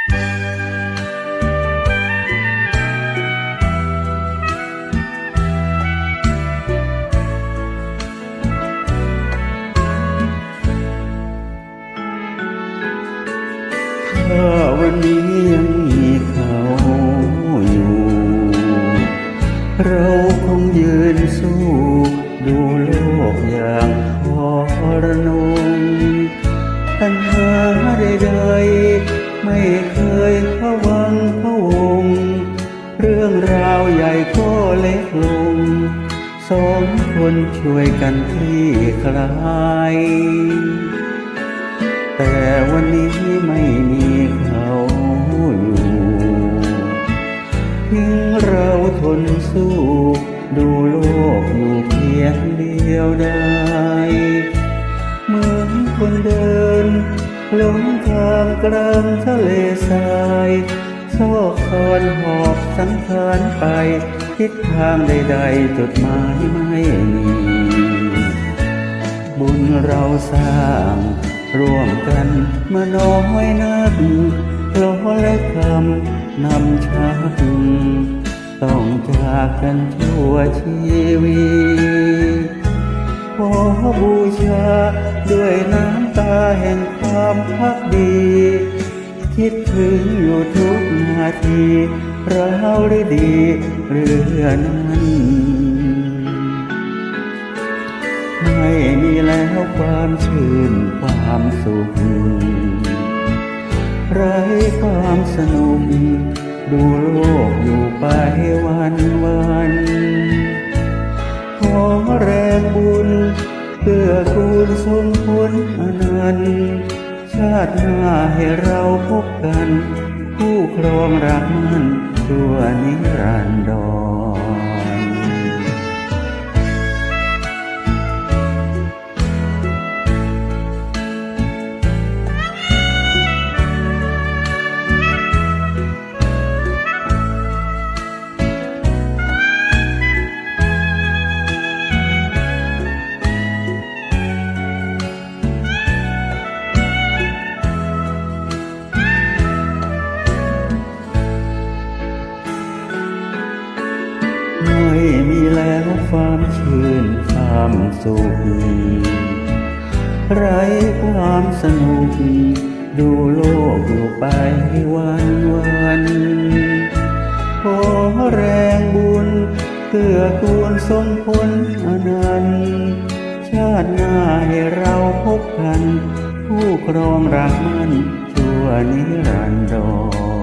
ើវិមាន ไม่เคยพะวังพะวง เรื่องราวใหญ่ก็เล็กลง สองคนช่วยกันคลี่คลาย แต่วันนี้ไม่มีเขาอยู่ทิ้งเราทนสู้ ดูโลกอยู่เพียงเดียวได้ เหมือนคนเดินหลง กลางทะเลทรายโซ่คอนหอบสังขารไป ทิศทางใดๆจุดหมายไม่มีบุญเราสร้าง ร่วมกันเมื่อน้อยนักล้อและคำนำชักต้องจากกันชั่วชีวิตขอบูชาด้วยน้ำตาแห่ง ความพักดี คิดถึงอยู่ทุกนาทีเราได้ดีเรือนั้นไม่มีแล้วความชื่นความสุขไรความสนุกดูโลกอยู่ไปวันวันขอแรงบุญเพื่อคูณสมผลอนันต์าติหน้าให้เราพบกัน คู่ครองรักมันตัวนิรันดร ไม่มีแล้วความชื่นความสุข ไรความสนุก ดูโลกอยู่ไปวันวันขอแรงบุญเพื่อกูลสมผลอนันต์ชาติหน้าให้เราพบกัน ผู้ครองรักมันชั่วนิรันดร